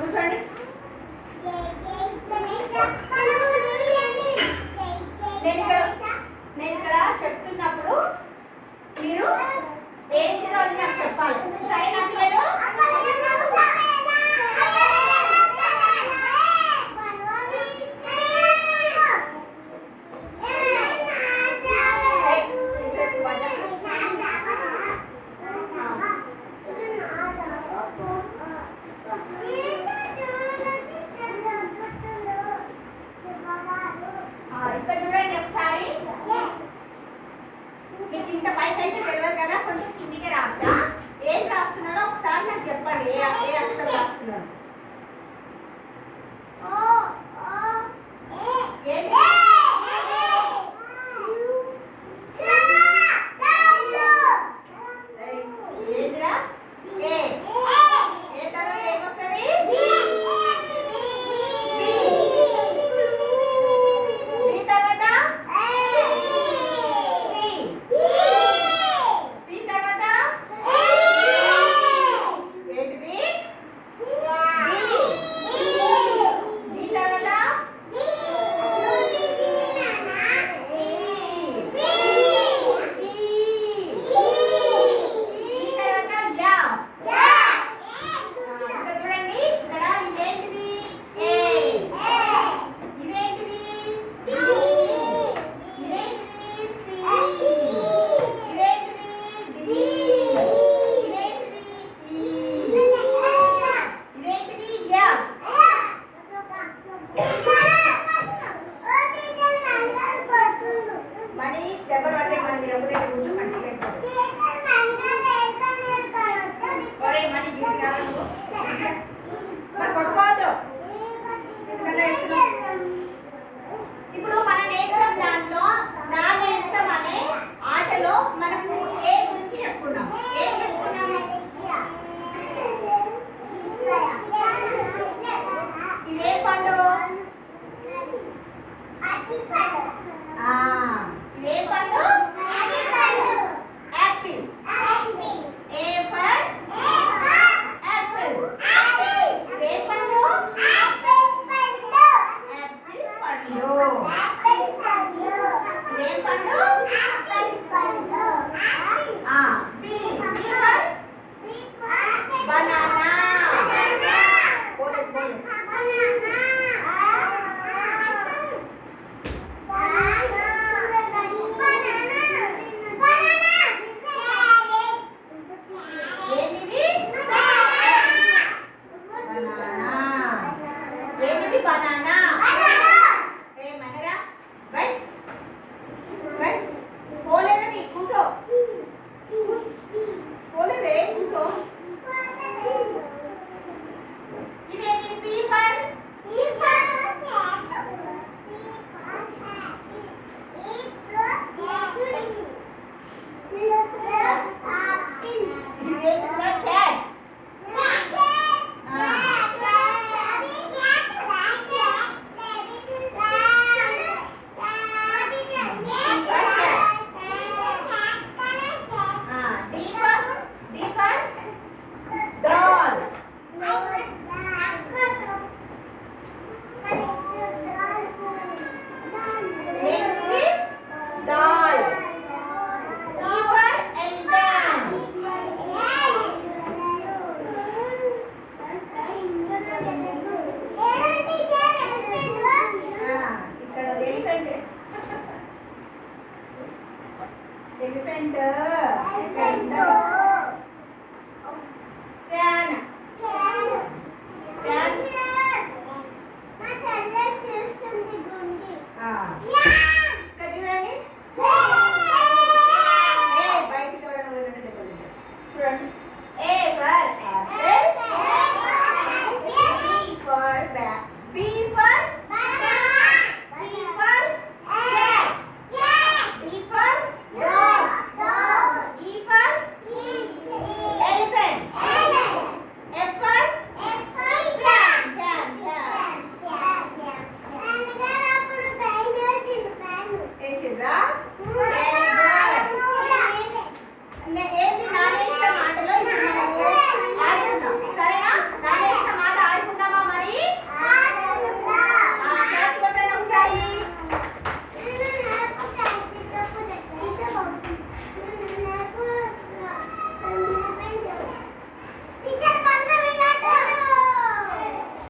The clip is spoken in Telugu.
కూర్చోండి నేను ఇక్కడ నేను ఇక్కడ చెప్తున్నప్పుడు మీరు ఏ రోజు నాకు చెప్పాలి. సరే నాకు 一二 Bye. Elephant elephant fan fan మా చెల్లె చూస్తుంది గుండి ఆ కదిరాని ఏ బయటికి ఎవరైనా చూడండి.